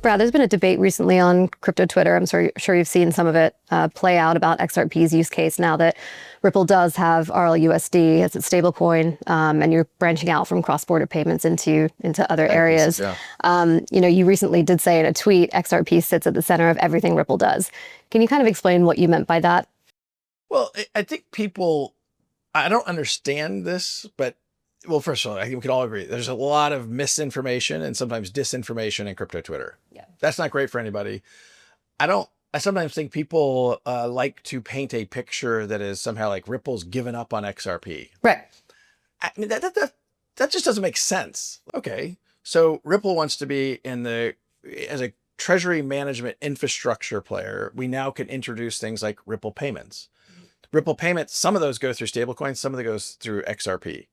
Brad, there's been a debate recently on crypto Twitter. I'm sure, sure you've seen some of it uh, play out about XRP's use case now that Ripple does have RLUSD as its stablecoin, um, and you're branching out from cross-border payments into into other areas. Yeah. Um, you know, you recently did say in a tweet, XRP sits at the center of everything Ripple does. Can you kind of explain what you meant by that? Well, I- I think people, I don't understand this, but well, first of all, I think we can all agree there's a lot of misinformation and sometimes disinformation in crypto Twitter. Yeah. That's not great for anybody. I don't, I sometimes think people uh, like to paint a picture that is somehow like Ripple's given up on XRP. Right. I mean, that, that, that, that just doesn't make sense. Okay. So Ripple wants to be in the, as a treasury management infrastructure player, we now can introduce things like Ripple payments. Ripple payments, some of those go through stablecoins, some of them goes through XRP.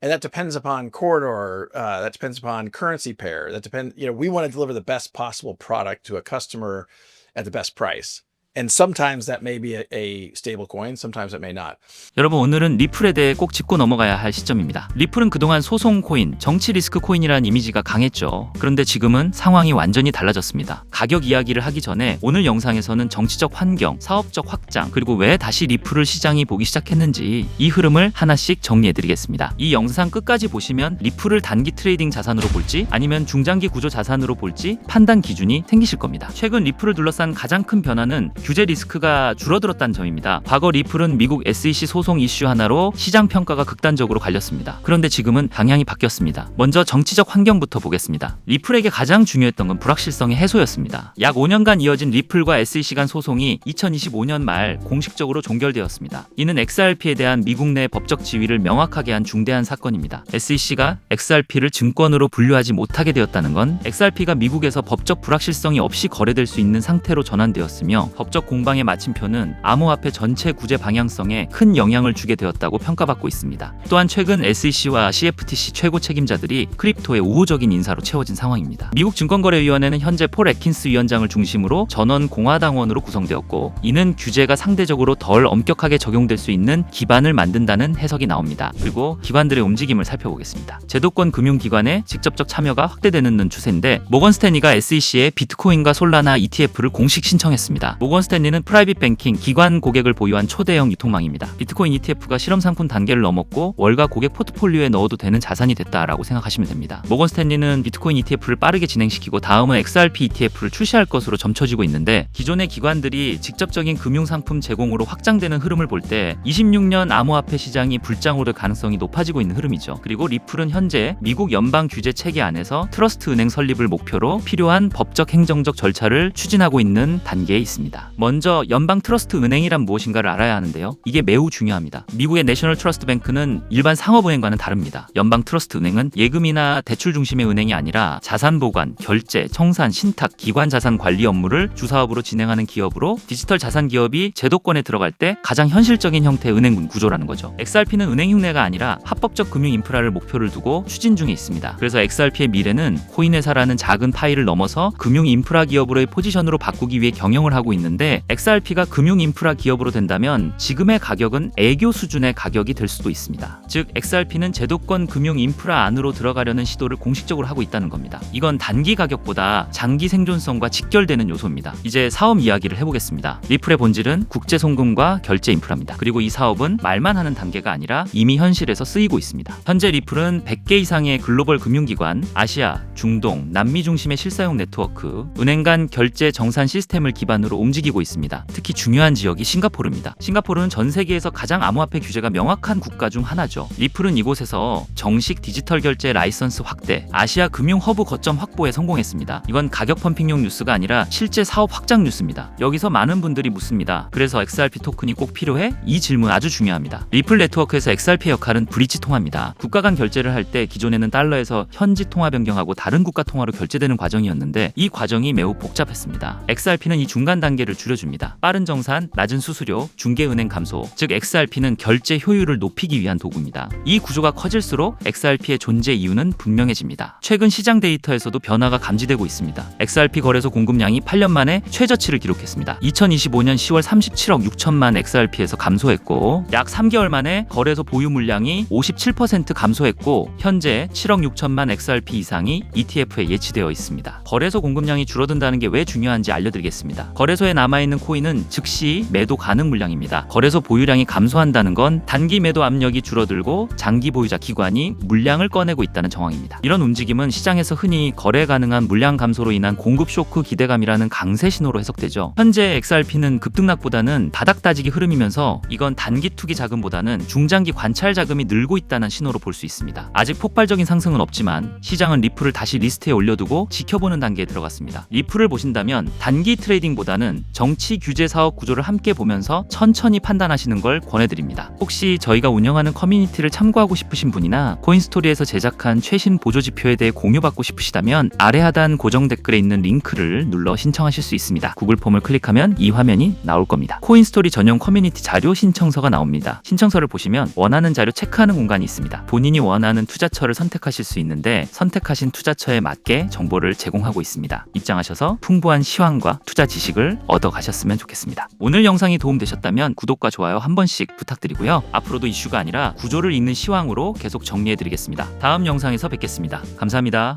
And that depends upon corridor. Uh, that depends upon currency pair. That depends, you know, we want to deliver the best possible product to a customer at the best price. And sometimes that may be a, a stable coin, sometimes it may not. 여러분 오늘은 리플에 대해 꼭 짚고 넘어가야 할 시점입니다. 리플은 그동안 소송 코인, 정치 리스크 코인이라는 이미지가 강했죠. 그런데 지금은 상황이 완전히 달라졌습니다. 가격 이야기를 하기 전에 오늘 영상에서는 정치적 환경, 사업적 확장, 그리고 왜 다시 리플을 시장이 보기 시작했는지 이 흐름을 하나씩 정리해드리겠습니다. 이 영상 끝까지 보시면 리플을 단기 트레이딩 자산으로 볼지 아니면 중장기 구조 자산으로 볼지 판단 기준이 생기실 겁니다. 최근 리플을 둘러싼 가장 큰 변화는 규제 리스크가 줄어들었다는 점입니다. 과거 리플은 미국 SEC 소송 이슈 하나로 시장 평가가 극단적으로 갈렸습니다. 그런데 지금은 방향이 바뀌었습니다. 먼저 정치적 환경부터 보겠습니다. 리플에게 가장 중요했던 건 불확실성의 해소였습니다. 약 5년간 이어진 리플과 SEC 간 소송이 2025년 말 공식적으로 종결되었습니다. 이는 XRP에 대한 미국 내 법적 지위를 명확하게 한 중대한 사건입니다. SEC가 XRP를 증권으로 분류하지 못하게 되었다는 건 XRP가 미국에서 법적 불확실성이 없이 거래될 수 있는 상태로 전환되었으며 법적 공방의 마침표는 암호화폐 전체 구제 방향성에 큰 영향을 주게 되었다고 평가받고 있습니다. 또한 최근 SEC와 CFTC 최고 책임자들이 크립토의 우호적인 인사로 채워진 상황입니다. 미국 증권거래위원회는 현재 폴 애킨스 위원장을 중심으로 전원 공화당원으로 구성되었고 이는 규제가 상대적으로 덜 엄격하게 적용될 수 있는 기반을 만든다는 해석이 나옵니다. 그리고 기관들의 움직임을 살펴보겠습니다. 제도권 금융기관의 직접적 참여가 확대되는 추세인데 모건 스탠리가 SEC에 비트코인과 솔라나 ETF를 공식 신청했습니다. 모건 스탠리는 프라이빗 뱅킹 기관 고객을 보유한 초대형 유통망입니다. 비트코인 ETF가 실험 상품 단계를 넘었고 월가 고객 포트폴리오에 넣어도 되는 자산이 됐다라고 생각하시면 됩니다. 모건 스탠리는 비트코인 ETF를 빠르게 진행시키고 다음은 XRP ETF를 출시할 것으로 점쳐지고 있는데 기존의 기관들이 직접적인 금융 상품 제공으로 확장되는 흐름을 볼 때 26년 암호화폐 시장이 불장으로 될 가능성이 높아지고 있는 흐름이죠. 그리고 리플은 현재 미국 연방 규제 체계 안에서 트러스트 은행 설립을 목표로 필요한 법적 행정적 절차를 추진하고 있는 단계에 있습니다. 먼저 연방 트러스트 은행이란 무엇인가를 알아야 하는데요. 이게 매우 중요합니다. 미국의 내셔널 트러스트 뱅크는 일반 상업은행과는 다릅니다. 연방 트러스트 은행은 예금이나 대출 중심의 은행이 아니라 자산 보관, 결제, 청산, 신탁, 기관 자산 관리 업무를 주사업으로 진행하는 기업으로 디지털 자산 기업이 제도권에 들어갈 때 가장 현실적인 형태의 은행 구조라는 거죠. XRP는 은행 흉내가 아니라 합법적 금융 인프라를 목표를 두고 추진 중에 있습니다. 그래서 XRP의 미래는 코인 회사라는 작은 파일을 넘어서 금융 인프라 기업으로의 포지션으로 바꾸기 위해 경영을 하고 있는데 XRP가 금융 인프라 기업으로 된다면 지금의 가격은 애교 수준의 가격이 될 수도 있습니다. 즉 XRP는 제도권 금융 인프라 안으로 들어가려는 시도를 공식적으로 하고 있다는 겁니다. 이건 단기 가격보다 장기 생존성과 직결되는 요소입니다. 이제 사업 이야기를 해보겠습니다. 리플의 본질은 국제 송금과 결제 인프라입니다. 그리고 이 사업은 말만 하는 단계가 아니라 이미 현실에서 쓰이고 있습니다. 현재 리플은 100개 이상의 글로벌 금융기관, 아시아, 중동, 남미 중심의 실사용 네트워크, 은행 간 결제 정산 시스템을 기반으로 움직이고 있습니다. 특히 중요한 지역이 싱가포르입니다. 싱가포르는 전 세계에서 가장 암호화폐 규제가 명확한 국가 중 하나죠. 리플은 이곳에서 정식 디지털 결제 라이선스 확대, 아시아 금융 허브 거점 확보에 성공했습니다. 이건 가격 펌핑용 뉴스가 아니라 실제 사업 확장 뉴스입니다. 여기서 많은 분들이 묻습니다. 그래서 XRP 토큰이 꼭 필요해? 이 질문 아주 중요합니다. 리플 네트워크에서 XRP 역할은 브릿지 통화입니다. 국가 간 결제를 할 때 기존에는 달러에서 현지 통화 변경하고 다른 국가 통화로 결제되는 과정이었는데 이 과정이 매우 복잡했습니다. XRP는 이 중간 단계를 줄 여줍니다. 빠른 정산, 낮은 수수료, 중개은행 감소, 즉 XRP는 결제 효율을 높이기 위한 도구입니다. 이 구조가 커질수록 XRP의 존재 이유는 분명해집니다. 최근 시장 데이터에서도 변화가 감지되고 있습니다. XRP 거래소 공급량이 8년 만에 최저치를 기록했습니다. 2025년 10월 37억 6천만 XRP에서 감소했고 약 3개월 만에 거래소 보유 물량이 57% 감소했고 현재 7억 6천만 XRP 이상이 ETF에 예치되어 있습니다. 거래소 공급량이 줄어든다는 게 왜 중요한지 알려드리겠습니다. 거래소에 남 아있는 코인은 즉시 매도 가능 물량입니다. 거래소 보유량이 감소한다는 건 단기 매도 압력이 줄어들고 장기 보유자 기관이 물량을 꺼내고 있다는 정황입니다. 이런 움직임은 시장에서 흔히 거래 가능한 물량 감소로 인한 공급 쇼크 기대감이라는 강세 신호로 해석되죠. 현재 XRP는 급등락보다는 바닥 따지기 흐름이면서 이건 단기 투기 자금보다는 중장기 관찰 자금이 늘고 있다는 신호로 볼 수 있습니다. 아직 폭발적인 상승은 없지만 시장은 리플을 다시 리스트에 올려두고 지켜보는 단계에 들어갔습니다. 리플을 보신다면 단기 트레이딩보다는 정치 규제 사업 구조를 함께 보면서 천천히 판단하시는 걸 권해드립니다. 혹시 저희가 운영하는 커뮤니티를 참고하고 싶으신 분이나 코인스토리에서 제작한 최신 보조 지표에 대해 공유받고 싶으시다면 아래 하단 고정 댓글에 있는 링크를 눌러 신청하실 수 있습니다. 구글 폼을 클릭하면 이 화면이 나올 겁니다. 코인스토리 전용 커뮤니티 자료 신청서가 나옵니다. 신청서를 보시면 원하는 자료 체크하는 공간이 있습니다. 본인이 원하는 투자처를 선택하실 수 있는데 선택하신 투자처에 맞게 정보를 제공하고 있습니다. 입장하셔서 풍부한 시황과 투자 지식을 얻어 가셨으면 좋겠습니다. 오늘 영상이 도움되셨다면 구독과 좋아요 한 번씩 부탁드리고요. 앞으로도 이슈가 아니라 구조를 읽는 시황으로 계속 정리해 드리겠습니다. 다음 영상에서 뵙겠습니다. 감사합니다.